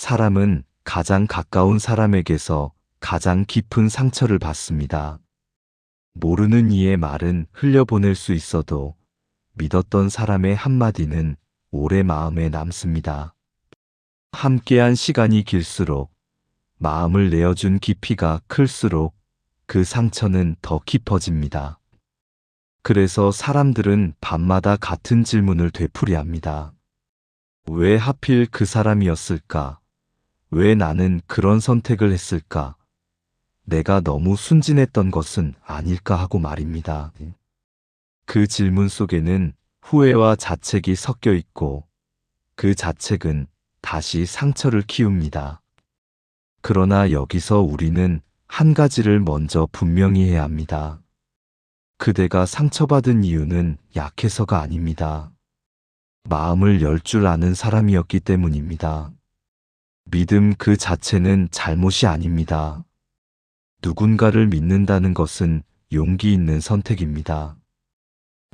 사람은 가장 가까운 사람에게서 가장 깊은 상처를 받습니다. 모르는 이의 말은 흘려보낼 수 있어도 믿었던 사람의 한마디는 오래 마음에 남습니다. 함께한 시간이 길수록 마음을 내어준 깊이가 클수록 그 상처는 더 깊어집니다. 그래서 사람들은 밤마다 같은 질문을 되풀이합니다. 왜 하필 그 사람이었을까? 왜 나는 그런 선택을 했을까? 내가 너무 순진했던 것은 아닐까 하고 말입니다. 그 질문 속에는 후회와 자책이 섞여 있고 그 자책은 다시 상처를 키웁니다. 그러나 여기서 우리는 한 가지를 먼저 분명히 해야 합니다. 그대가 상처받은 이유는 약해서가 아닙니다. 마음을 열 줄 아는 사람이었기 때문입니다. 믿음 그 자체는 잘못이 아닙니다. 누군가를 믿는다는 것은 용기 있는 선택입니다.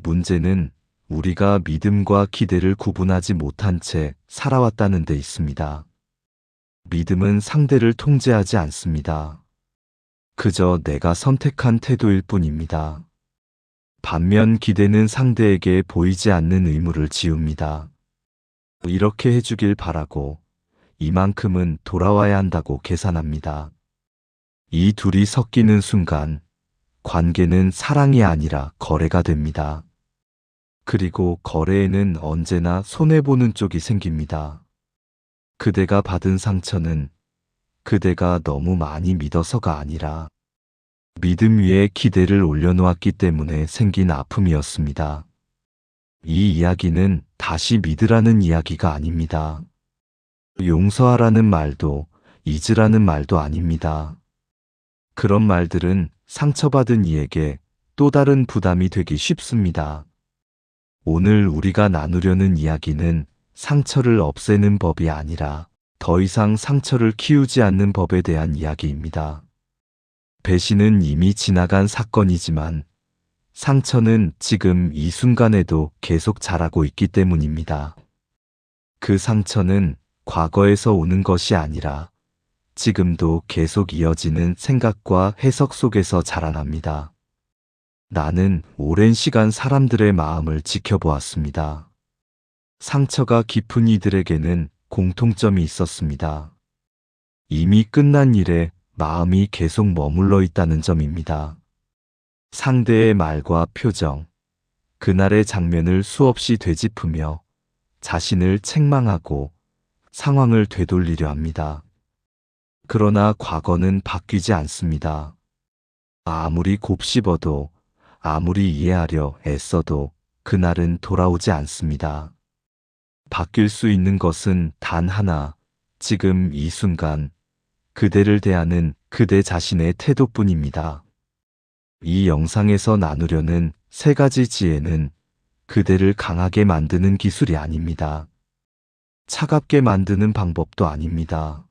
문제는 우리가 믿음과 기대를 구분하지 못한 채 살아왔다는 데 있습니다. 믿음은 상대를 통제하지 않습니다. 그저 내가 선택한 태도일 뿐입니다. 반면 기대는 상대에게 보이지 않는 의무를 지웁니다. 이렇게 해주길 바라고 이만큼은 돌아와야 한다고 계산합니다. 이 둘이 섞이는 순간 관계는 사랑이 아니라 거래가 됩니다. 그리고 거래에는 언제나 손해보는 쪽이 생깁니다. 그대가 받은 상처는 그대가 너무 많이 믿어서가 아니라 믿음 위에 기대를 올려놓았기 때문에 생긴 아픔이었습니다. 이 이야기는 다시 믿으라는 이야기가 아닙니다. 용서하라는 말도 잊으라는 말도 아닙니다. 그런 말들은 상처받은 이에게 또 다른 부담이 되기 쉽습니다. 오늘 우리가 나누려는 이야기는 상처를 없애는 법이 아니라 더 이상 상처를 키우지 않는 법에 대한 이야기입니다. 배신은 이미 지나간 사건이지만 상처는 지금 이 순간에도 계속 자라고 있기 때문입니다. 그 상처는 과거에서 오는 것이 아니라 지금도 계속 이어지는 생각과 해석 속에서 자라납니다. 나는 오랜 시간 사람들의 마음을 지켜보았습니다. 상처가 깊은 이들에게는 공통점이 있었습니다. 이미 끝난 일에 마음이 계속 머물러 있다는 점입니다. 상대의 말과 표정, 그날의 장면을 수없이 되짚으며 자신을 책망하고 상황을 되돌리려 합니다. 그러나 과거는 바뀌지 않습니다. 아무리 곱씹어도 아무리 이해하려 애써도 그날은 돌아오지 않습니다. 바뀔 수 있는 것은 단 하나, 지금 이 순간 그대를 대하는 그대 자신의 태도뿐입니다. 이 영상에서 나누려는 세 가지 지혜는 그대를 강하게 만드는 기술이 아닙니다. 차갑게 만드는 방법도 아닙니다.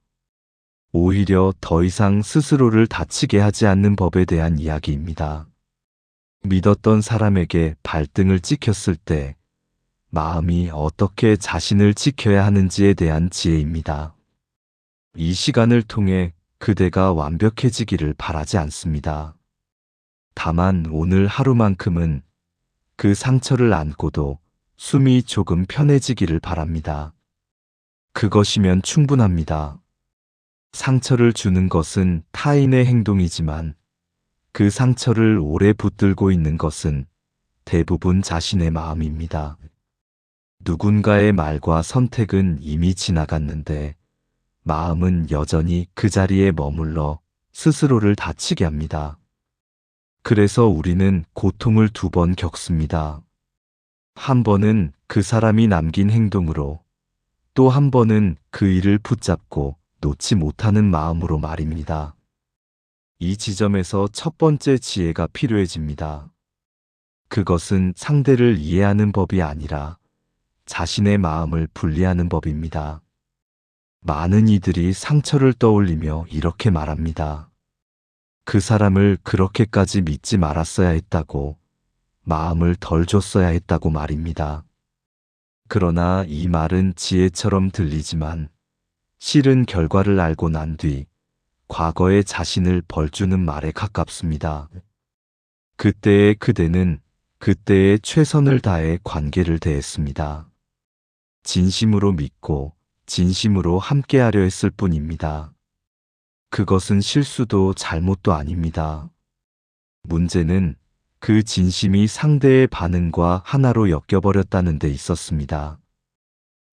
오히려 더 이상 스스로를 다치게 하지 않는 법에 대한 이야기입니다. 믿었던 사람에게 발등을 찍혔을 때 마음이 어떻게 자신을 지켜야 하는지에 대한 지혜입니다. 이 시간을 통해 그대가 완벽해지기를 바라지 않습니다. 다만 오늘 하루만큼은 그 상처를 안고도 숨이 조금 편해지기를 바랍니다. 그것이면 충분합니다. 상처를 주는 것은 타인의 행동이지만 그 상처를 오래 붙들고 있는 것은 대부분 자신의 마음입니다. 누군가의 말과 선택은 이미 지나갔는데 마음은 여전히 그 자리에 머물러 스스로를 다치게 합니다. 그래서 우리는 고통을 두 번 겪습니다. 한 번은 그 사람이 남긴 행동으로 또 한 번은 그 일을 붙잡고 놓지 못하는 마음으로 말입니다. 이 지점에서 첫 번째 지혜가 필요해집니다. 그것은 상대를 이해하는 법이 아니라 자신의 마음을 분리하는 법입니다. 많은 이들이 상처를 떠올리며 이렇게 말합니다. 그 사람을 그렇게까지 믿지 말았어야 했다고 마음을 덜 줬어야 했다고 말입니다. 그러나 이 말은 지혜처럼 들리지만 싫은 결과를 알고 난 뒤 과거의 자신을 벌주는 말에 가깝습니다. 그때의 그대는 그때의 최선을 다해 관계를 대했습니다. 진심으로 믿고 진심으로 함께하려 했을 뿐입니다. 그것은 실수도 잘못도 아닙니다. 문제는 그 진심이 상대의 반응과 하나로 엮여버렸다는 데 있었습니다.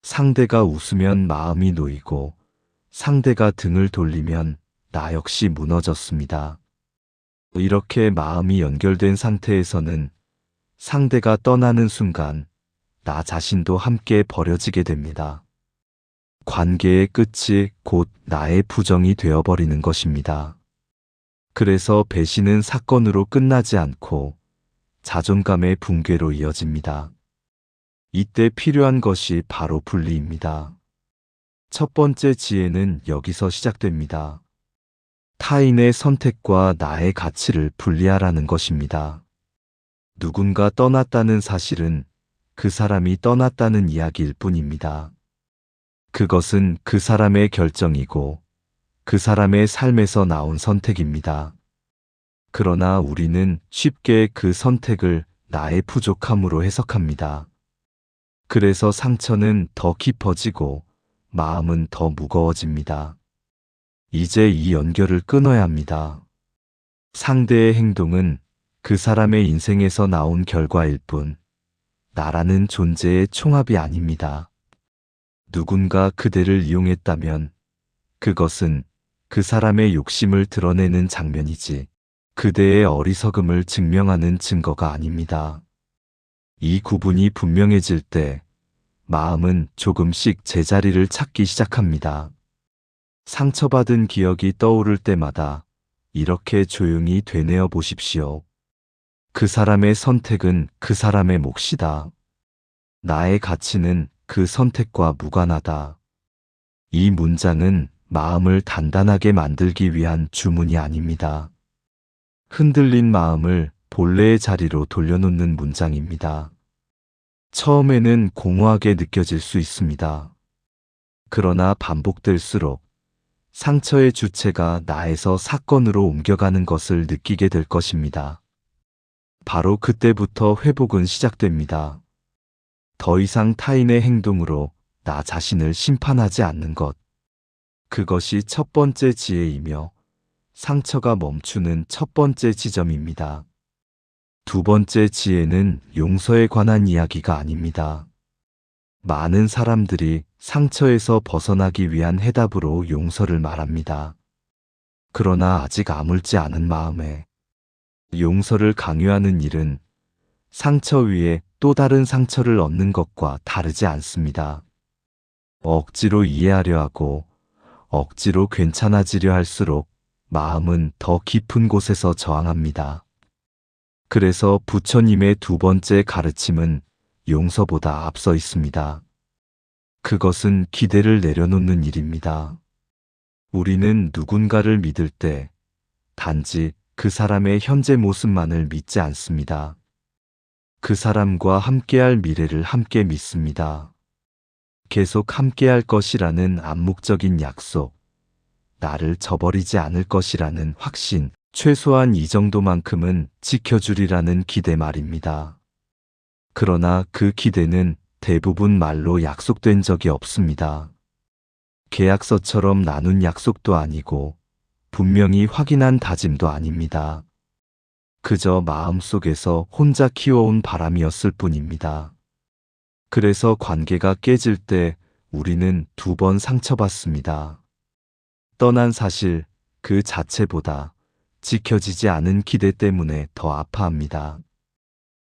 상대가 웃으면 마음이 놓이고 상대가 등을 돌리면 나 역시 무너졌습니다. 이렇게 마음이 연결된 상태에서는 상대가 떠나는 순간 나 자신도 함께 버려지게 됩니다. 관계의 끝이 곧 나의 부정이 되어버리는 것입니다. 그래서 배신은 사건으로 끝나지 않고 자존감의 붕괴로 이어집니다. 이때 필요한 것이 바로 분리입니다. 첫 번째 지혜는 여기서 시작됩니다. 타인의 선택과 나의 가치를 분리하라는 것입니다. 누군가 떠났다는 사실은 그 사람이 떠났다는 이야기일 뿐입니다. 그것은 그 사람의 결정이고 그 사람의 삶에서 나온 선택입니다. 그러나 우리는 쉽게 그 선택을 나의 부족함으로 해석합니다. 그래서 상처는 더 깊어지고 마음은 더 무거워집니다. 이제 이 연결을 끊어야 합니다. 상대의 행동은 그 사람의 인생에서 나온 결과일 뿐, 나라는 존재의 총합이 아닙니다. 누군가 그대를 이용했다면 그것은 그 사람의 욕심을 드러내는 장면이지 그대의 어리석음을 증명하는 증거가 아닙니다. 이 구분이 분명해질 때 마음은 조금씩 제자리를 찾기 시작합니다. 상처받은 기억이 떠오를 때마다 이렇게 조용히 되뇌어 보십시오. 그 사람의 선택은 그 사람의 몫이다. 나의 가치는 그 선택과 무관하다. 이 문장은 마음을 단단하게 만들기 위한 주문이 아닙니다. 흔들린 마음을 본래의 자리로 돌려놓는 문장입니다. 처음에는 공허하게 느껴질 수 있습니다. 그러나 반복될수록 상처의 주체가 나에서 사건으로 옮겨가는 것을 느끼게 될 것입니다. 바로 그때부터 회복은 시작됩니다. 더 이상 타인의 행동으로 나 자신을 심판하지 않는 것. 그것이 첫 번째 지혜이며 상처가 멈추는 첫 번째 지점입니다. 두 번째 지혜는 용서에 관한 이야기가 아닙니다. 많은 사람들이 상처에서 벗어나기 위한 해답으로 용서를 말합니다. 그러나 아직 아물지 않은 마음에 용서를 강요하는 일은 상처 위에 또 다른 상처를 얻는 것과 다르지 않습니다. 억지로 이해하려 하고 억지로 괜찮아지려 할수록 마음은 더 깊은 곳에서 저항합니다. 그래서 부처님의 두 번째 가르침은 용서보다 앞서 있습니다. 그것은 기대를 내려놓는 일입니다. 우리는 누군가를 믿을 때 단지 그 사람의 현재 모습만을 믿지 않습니다. 그 사람과 함께할 미래를 함께 믿습니다. 계속 함께할 것이라는 암묵적인 약속, 나를 저버리지 않을 것이라는 확신, 최소한 이 정도만큼은 지켜주리라는 기대 말입니다. 그러나 그 기대는 대부분 말로 약속된 적이 없습니다. 계약서처럼 나눈 약속도 아니고 분명히 확인한 다짐도 아닙니다. 그저 마음속에서 혼자 키워온 바람이었을 뿐입니다. 그래서 관계가 깨질 때 우리는 두 번 상처받습니다. 떠난 사실 그 자체보다 지켜지지 않은 기대 때문에 더 아파합니다.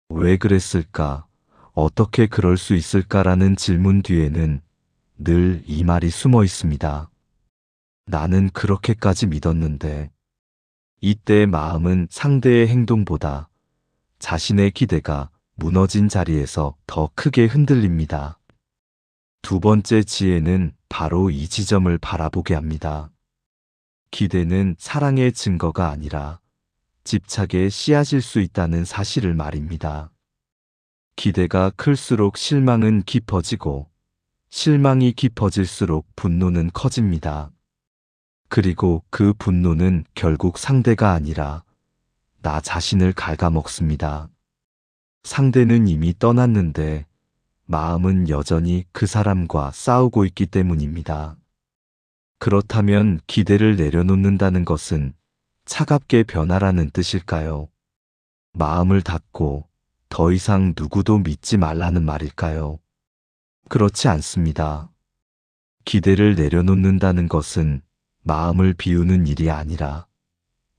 왜 그랬을까? 어떻게 그럴 수 있을까라는 질문 뒤에는 늘 이 말이 숨어 있습니다. 나는 그렇게까지 믿었는데. 이때 마음은 상대의 행동보다 자신의 기대가 무너진 자리에서 더 크게 흔들립니다. 두 번째 지혜는 바로 이 지점을 바라보게 합니다. 기대는 사랑의 증거가 아니라 집착의 씨앗일 수 있다는 사실을 말입니다. 기대가 클수록 실망은 깊어지고 실망이 깊어질수록 분노는 커집니다. 그리고 그 분노는 결국 상대가 아니라 나 자신을 갉아먹습니다. 상대는 이미 떠났는데 마음은 여전히 그 사람과 싸우고 있기 때문입니다. 그렇다면 기대를 내려놓는다는 것은 차갑게 변하라는 뜻일까요? 마음을 닫고 더 이상 누구도 믿지 말라는 말일까요? 그렇지 않습니다. 기대를 내려놓는다는 것은 마음을 비우는 일이 아니라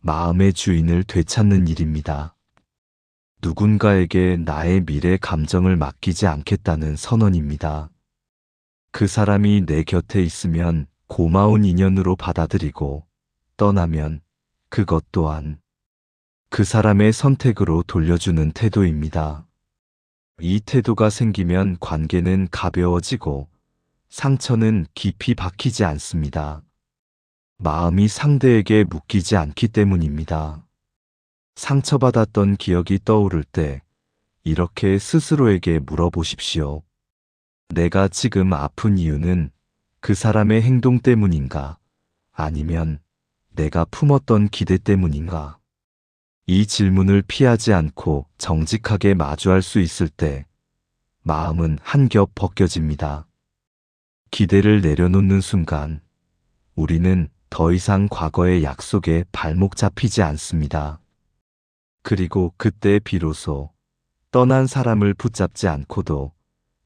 마음의 주인을 되찾는 일입니다. 누군가에게 나의 미래 감정을 맡기지 않겠다는 선언입니다. 그 사람이 내 곁에 있으면 고마운 인연으로 받아들이고 떠나면 그것 또한 그 사람의 선택으로 돌려주는 태도입니다. 이 태도가 생기면 관계는 가벼워지고 상처는 깊이 박히지 않습니다. 마음이 상대에게 묶이지 않기 때문입니다. 상처받았던 기억이 떠오를 때 이렇게 스스로에게 물어보십시오. 내가 지금 아픈 이유는 그 사람의 행동 때문인가? 아니면 내가 품었던 기대 때문인가? 이 질문을 피하지 않고 정직하게 마주할 수 있을 때 마음은 한겹 벗겨집니다. 기대를 내려놓는 순간 우리는 더 이상 과거의 약속에 발목 잡히지 않습니다. 그리고 그때 비로소 떠난 사람을 붙잡지 않고도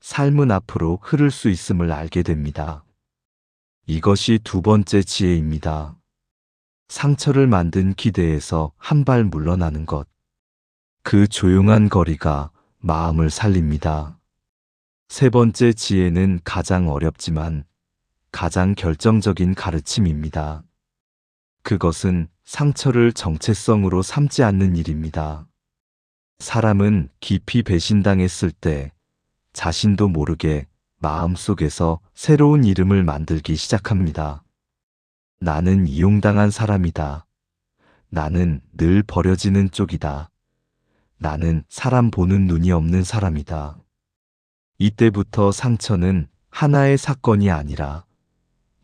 삶은 앞으로 흐를 수 있음을 알게 됩니다. 이것이 두 번째 지혜입니다. 상처를 만든 기대에서 한 발 물러나는 것. 그 조용한 거리가 마음을 살립니다. 세 번째 지혜는 가장 어렵지만 가장 결정적인 가르침입니다. 그것은 상처를 정체성으로 삼지 않는 일입니다. 사람은 깊이 배신당했을 때 자신도 모르게 마음속에서 새로운 이름을 만들기 시작합니다. 나는 이용당한 사람이다. 나는 늘 버려지는 쪽이다. 나는 사람 보는 눈이 없는 사람이다. 이때부터 상처는 하나의 사건이 아니라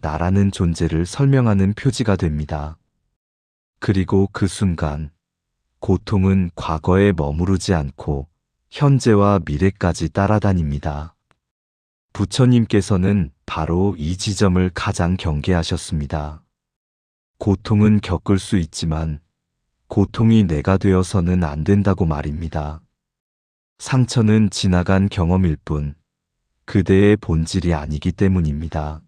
나라는 존재를 설명하는 표지가 됩니다. 그리고 그 순간 고통은 과거에 머무르지 않고 현재와 미래까지 따라다닙니다. 부처님께서는 바로 이 지점을 가장 경계하셨습니다. 고통은 겪을 수 있지만 고통이 내가 되어서는 안 된다고 말입니다. 상처는 지나간 경험일 뿐 그대의 본질이 아니기 때문입니다.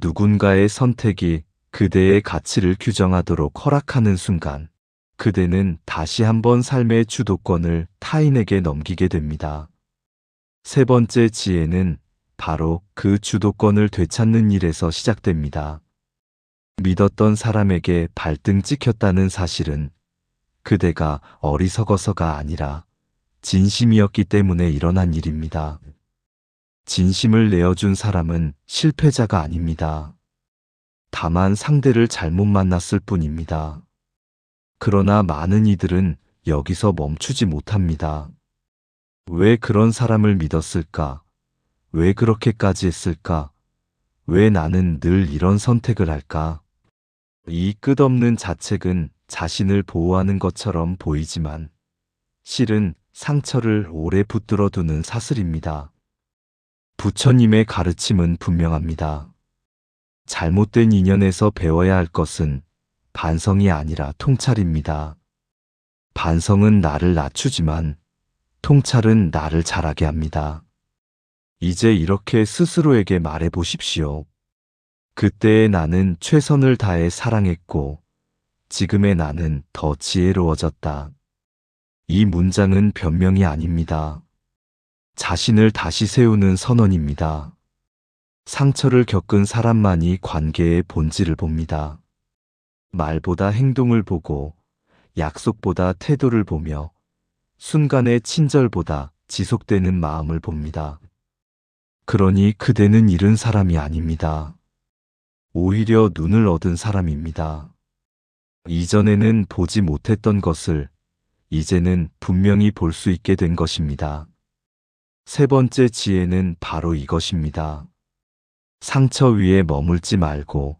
누군가의 선택이 그대의 가치를 규정하도록 허락하는 순간 그대는 다시 한번 삶의 주도권을 타인에게 넘기게 됩니다. 세 번째 지혜는 바로 그 주도권을 되찾는 일에서 시작됩니다. 믿었던 사람에게 발등 찍혔다는 사실은 그대가 어리석어서가 아니라 진심이었기 때문에 일어난 일입니다. 진심을 내어준 사람은 실패자가 아닙니다. 다만 상대를 잘못 만났을 뿐입니다. 그러나 많은 이들은 여기서 멈추지 못합니다. 왜 그런 사람을 믿었을까? 왜 그렇게까지 했을까? 왜 나는 늘 이런 선택을 할까? 이 끝없는 자책은 자신을 보호하는 것처럼 보이지만 실은 상처를 오래 붙들어 두는 사슬입니다. 부처님의 가르침은 분명합니다. 잘못된 인연에서 배워야 할 것은 반성이 아니라 통찰입니다. 반성은 나를 낮추지만 통찰은 나를 자라게 합니다. 이제 이렇게 스스로에게 말해 보십시오. 그때의 나는 최선을 다해 사랑했고 지금의 나는 더 지혜로워졌다. 이 문장은 변명이 아닙니다. 자신을 다시 세우는 선언입니다. 상처를 겪은 사람만이 관계의 본질을 봅니다. 말보다 행동을 보고 약속보다 태도를 보며 순간의 친절보다 지속되는 마음을 봅니다. 그러니 그대는 잃은 사람이 아닙니다. 오히려 눈을 얻은 사람입니다. 이전에는 보지 못했던 것을 이제는 분명히 볼 수 있게 된 것입니다. 세 번째 지혜는 바로 이것입니다. 상처 위에 머물지 말고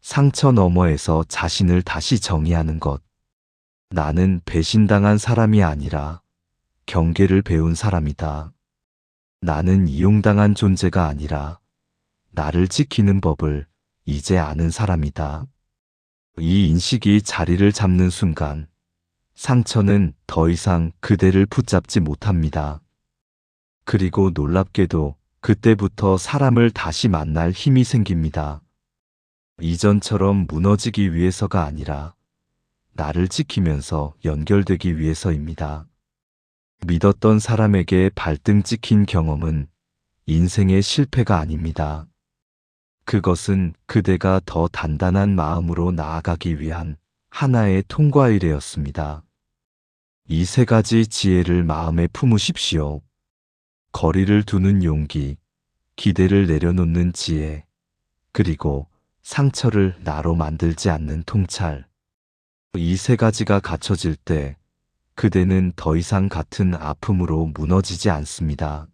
상처 너머에서 자신을 다시 정의하는 것. 나는 배신당한 사람이 아니라 경계를 배운 사람이다. 나는 이용당한 존재가 아니라 나를 지키는 법을 이제 아는 사람이다. 이 인식이 자리를 잡는 순간 상처는 더 이상 그대를 붙잡지 못합니다. 그리고 놀랍게도 그때부터 사람을 다시 만날 힘이 생깁니다. 이전처럼 무너지기 위해서가 아니라 나를 지키면서 연결되기 위해서입니다. 믿었던 사람에게 발등 찍힌 경험은 인생의 실패가 아닙니다. 그것은 그대가 더 단단한 마음으로 나아가기 위한 하나의 통과이래였습니다. 이 세 가지 지혜를 마음에 품으십시오. 거리를 두는 용기, 기대를 내려놓는 지혜, 그리고 상처를 나로 만들지 않는 통찰. 이 세 가지가 갖춰질 때 그대는 더 이상 같은 아픔으로 무너지지 않습니다.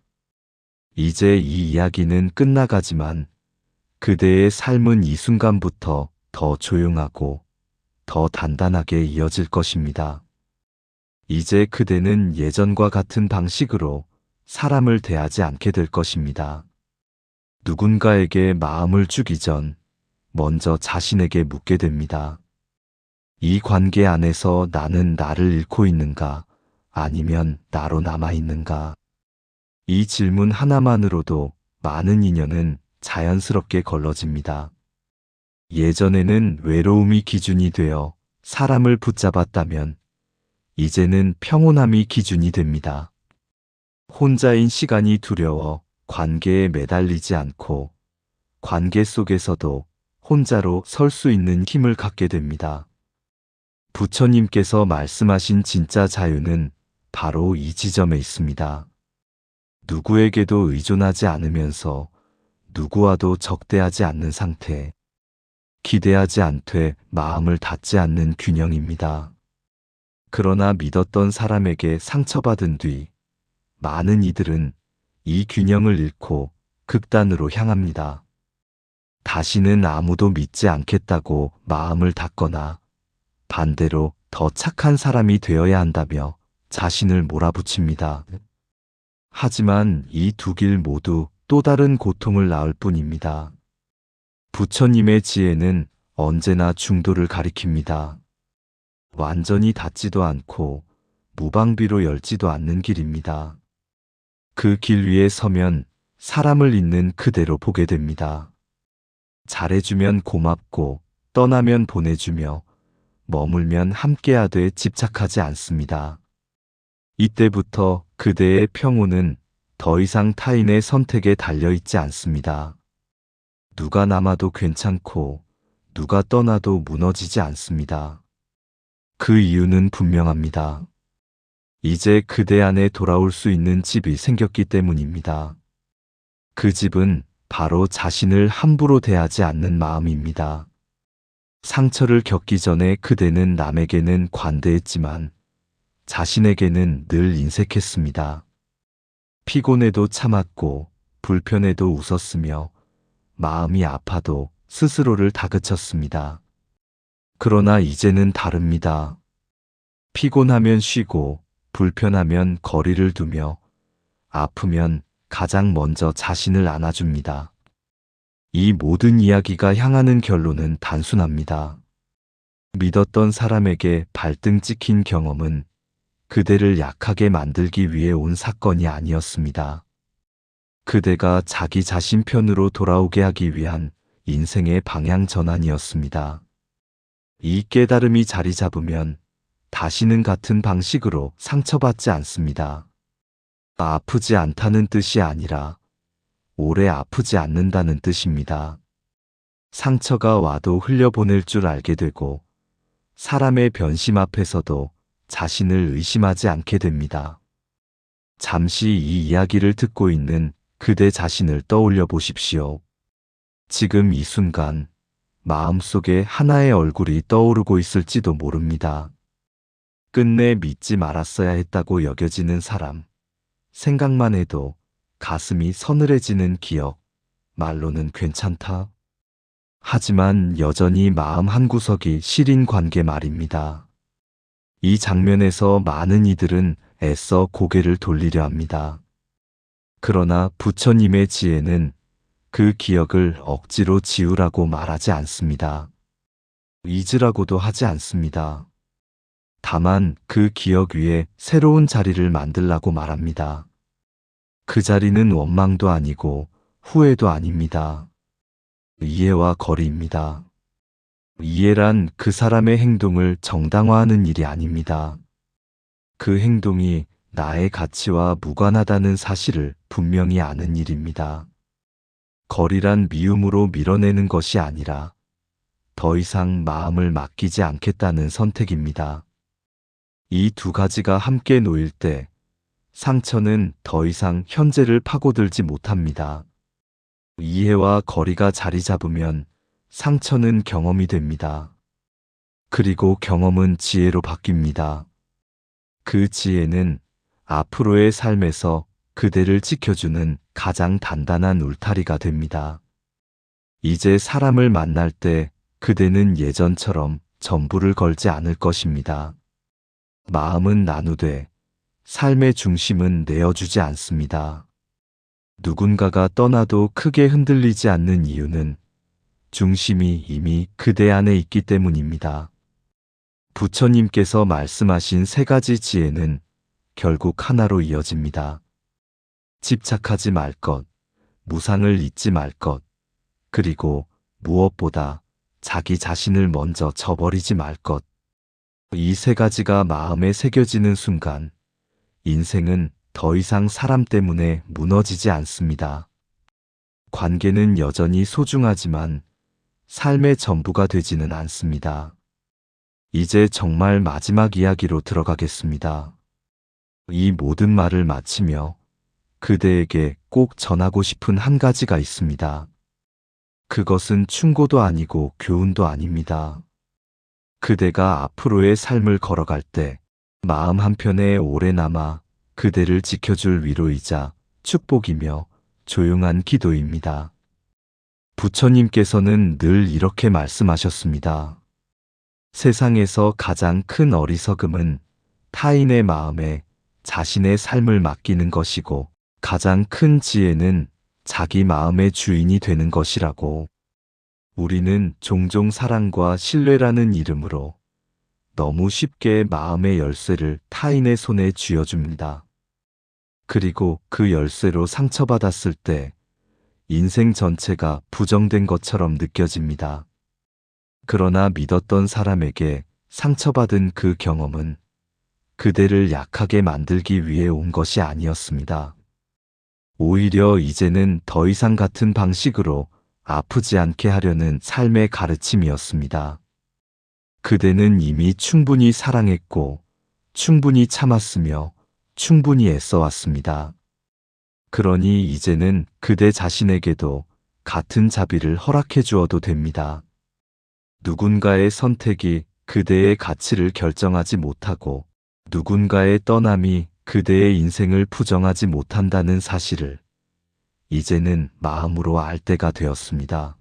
이제 이 이야기는 끝나가지만 그대의 삶은 이 순간부터 더 조용하고 더 단단하게 이어질 것입니다. 이제 그대는 예전과 같은 방식으로 사람을 대하지 않게 될 것입니다. 누군가에게 마음을 주기 전 먼저 자신에게 묻게 됩니다. 이 관계 안에서 나는 나를 잃고 있는가 아니면 나로 남아 있는가? 이 질문 하나만으로도 많은 인연은 자연스럽게 걸러집니다. 예전에는 외로움이 기준이 되어 사람을 붙잡았다면 이제는 평온함이 기준이 됩니다. 혼자인 시간이 두려워 관계에 매달리지 않고 관계 속에서도 혼자로 설 수 있는 힘을 갖게 됩니다. 부처님께서 말씀하신 진짜 자유는 바로 이 지점에 있습니다. 누구에게도 의존하지 않으면서 누구와도 적대하지 않는 상태, 기대하지 않되 마음을 닫지 않는 균형입니다. 그러나 믿었던 사람에게 상처받은 뒤 많은 이들은 이 균형을 잃고 극단으로 향합니다. 다시는 아무도 믿지 않겠다고 마음을 닫거나 반대로 더 착한 사람이 되어야 한다며 자신을 몰아붙입니다. 하지만 이 두 길 모두 또 다른 고통을 낳을 뿐입니다. 부처님의 지혜는 언제나 중도를 가리킵니다. 완전히 닫지도 않고 무방비로 열지도 않는 길입니다. 그 길 위에 서면 사람을 있는 그대로 보게 됩니다. 잘해주면 고맙고 떠나면 보내주며 머물면 함께하되 집착하지 않습니다. 이때부터 그대의 평온은 더 이상 타인의 선택에 달려있지 않습니다. 누가 남아도 괜찮고 누가 떠나도 무너지지 않습니다. 그 이유는 분명합니다. 이제 그대 안에 돌아올 수 있는 집이 생겼기 때문입니다. 그 집은 바로 자신을 함부로 대하지 않는 마음입니다. 상처를 겪기 전에 그대는 남에게는 관대했지만 자신에게는 늘 인색했습니다. 피곤해도 참았고 불편해도 웃었으며 마음이 아파도 스스로를 다그쳤습니다. 그러나 이제는 다릅니다. 피곤하면 쉬고 불편하면 거리를 두며 아프면 가장 먼저 자신을 안아줍니다. 이 모든 이야기가 향하는 결론은 단순합니다. 믿었던 사람에게 발등 찍힌 경험은 그대를 약하게 만들기 위해 온 사건이 아니었습니다. 그대가 자기 자신 편으로 돌아오게 하기 위한 인생의 방향 전환이었습니다. 이 깨달음이 자리 잡으면 다시는 같은 방식으로 상처받지 않습니다. 아프지 않다는 뜻이 아니라 오래 아프지 않는다는 뜻입니다. 상처가 와도 흘려보낼 줄 알게 되고 사람의 변심 앞에서도 자신을 의심하지 않게 됩니다. 잠시 이 이야기를 듣고 있는 그대 자신을 떠올려 보십시오. 지금 이 순간 마음속에 하나의 얼굴이 떠오르고 있을지도 모릅니다. 끝내 믿지 말았어야 했다고 여겨지는 사람. 생각만 해도 가슴이 서늘해지는 기억. 말로는 괜찮다. 하지만 여전히 마음 한구석이 시린 관계 말입니다. 이 장면에서 많은 이들은 애써 고개를 돌리려 합니다. 그러나 부처님의 지혜는 그 기억을 억지로 지우라고 말하지 않습니다. 잊으라고도 하지 않습니다. 다만 그 기억 위에 새로운 자리를 만들라고 말합니다. 그 자리는 원망도 아니고 후회도 아닙니다. 이해와 거리입니다. 이해란 그 사람의 행동을 정당화하는 일이 아닙니다. 그 행동이 나의 가치와 무관하다는 사실을 분명히 아는 일입니다. 거리란 미움으로 밀어내는 것이 아니라 더 이상 마음을 맡기지 않겠다는 선택입니다. 이 두 가지가 함께 놓일 때 상처는 더 이상 현재를 파고들지 못합니다. 이해와 거리가 자리 잡으면 상처는 경험이 됩니다. 그리고 경험은 지혜로 바뀝니다. 그 지혜는 앞으로의 삶에서 그대를 지켜주는 가장 단단한 울타리가 됩니다. 이제 사람을 만날 때 그대는 예전처럼 전부를 걸지 않을 것입니다. 마음은 나누되 삶의 중심은 내어주지 않습니다. 누군가가 떠나도 크게 흔들리지 않는 이유는 중심이 이미 그대 안에 있기 때문입니다. 부처님께서 말씀하신 세 가지 지혜는 결국 하나로 이어집니다. 집착하지 말 것, 무상을 잊지 말 것, 그리고 무엇보다 자기 자신을 먼저 저버리지 말 것. 이 세 가지가 마음에 새겨지는 순간 인생은 더 이상 사람 때문에 무너지지 않습니다. 관계는 여전히 소중하지만 삶의 전부가 되지는 않습니다. 이제 정말 마지막 이야기로 들어가겠습니다. 이 모든 말을 마치며 그대에게 꼭 전하고 싶은 한 가지가 있습니다. 그것은 충고도 아니고 교훈도 아닙니다. 그대가 앞으로의 삶을 걸어갈 때 마음 한편에 오래 남아 그대를 지켜줄 위로이자 축복이며 조용한 기도입니다. 부처님께서는 늘 이렇게 말씀하셨습니다. 세상에서 가장 큰 어리석음은 타인의 마음에 자신의 삶을 맡기는 것이고 가장 큰 지혜는 자기 마음의 주인이 되는 것이라고 우리는 종종 사랑과 신뢰라는 이름으로 너무 쉽게 마음의 열쇠를 타인의 손에 쥐어줍니다. 그리고 그 열쇠로 상처받았을 때 인생 전체가 부정된 것처럼 느껴집니다. 그러나 믿었던 사람에게 상처받은 그 경험은 그대를 약하게 만들기 위해 온 것이 아니었습니다. 오히려 이제는 더 이상 같은 방식으로 아프지 않게 하려는 삶의 가르침이었습니다. 그대는 이미 충분히 사랑했고, 충분히 참았으며, 충분히 애써왔습니다. 그러니 이제는 그대 자신에게도 같은 자비를 허락해 주어도 됩니다. 누군가의 선택이 그대의 가치를 결정하지 못하고 누군가의 떠남이 그대의 인생을 부정하지 못한다는 사실을 이제는 마음으로 알 때가 되었습니다.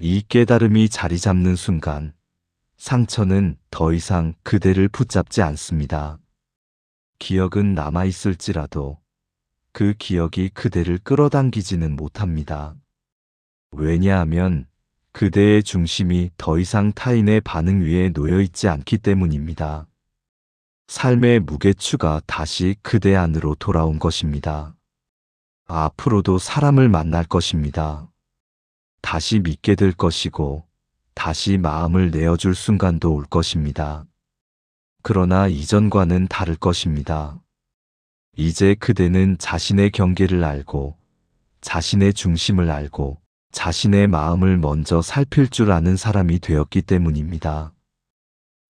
이 깨달음이 자리 잡는 순간 상처는 더 이상 그대를 붙잡지 않습니다. 기억은 남아있을지라도 그 기억이 그대를 끌어당기지는 못합니다. 왜냐하면 그대의 중심이 더 이상 타인의 반응 위에 놓여 있지 않기 때문입니다. 삶의 무게추가 다시 그대 안으로 돌아온 것입니다. 앞으로도 사람을 만날 것입니다. 다시 믿게 될 것이고, 다시 마음을 내어줄 순간도 올 것입니다. 그러나 이전과는 다를 것입니다. 이제 그대는 자신의 경계를 알고, 자신의 중심을 알고, 자신의 마음을 먼저 살필 줄 아는 사람이 되었기 때문입니다.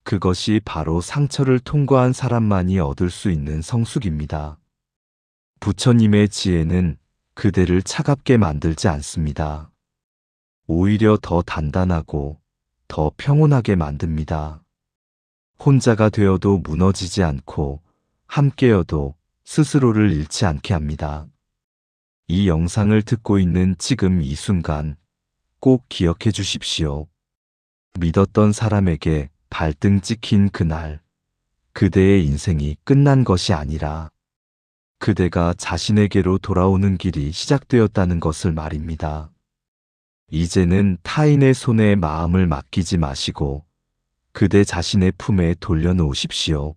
그것이 바로 상처를 통과한 사람만이 얻을 수 있는 성숙입니다. 부처님의 지혜는 그대를 차갑게 만들지 않습니다. 오히려 더 단단하고 더 평온하게 만듭니다. 혼자가 되어도 무너지지 않고 함께여도 스스로를 잃지 않게 합니다. 이 영상을 듣고 있는 지금 이 순간 꼭 기억해 주십시오. 믿었던 사람에게 발등 찍힌 그날, 그대의 인생이 끝난 것이 아니라 그대가 자신에게로 돌아오는 길이 시작되었다는 것을 말입니다. 이제는 타인의 손에 마음을 맡기지 마시고 그대 자신의 품에 돌려놓으십시오.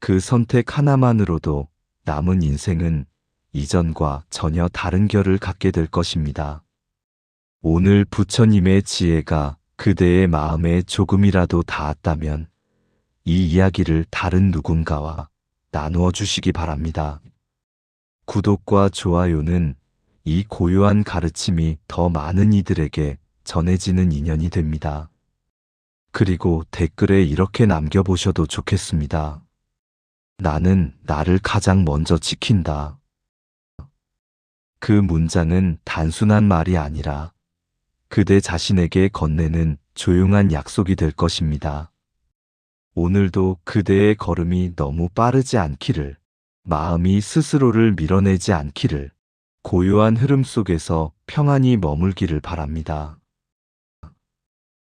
그 선택 하나만으로도 남은 인생은 이전과 전혀 다른 결을 갖게 될 것입니다. 오늘 부처님의 지혜가 그대의 마음에 조금이라도 닿았다면 이 이야기를 다른 누군가와 나누어 주시기 바랍니다. 구독과 좋아요는 이 고요한 가르침이 더 많은 이들에게 전해지는 인연이 됩니다. 그리고 댓글에 이렇게 남겨보셔도 좋겠습니다. 나는 나를 가장 먼저 지킨다. 그 문장은 단순한 말이 아니라 그대 자신에게 건네는 조용한 약속이 될 것입니다. 오늘도 그대의 걸음이 너무 빠르지 않기를, 마음이 스스로를 밀어내지 않기를, 고요한 흐름 속에서 평안히 머물기를 바랍니다.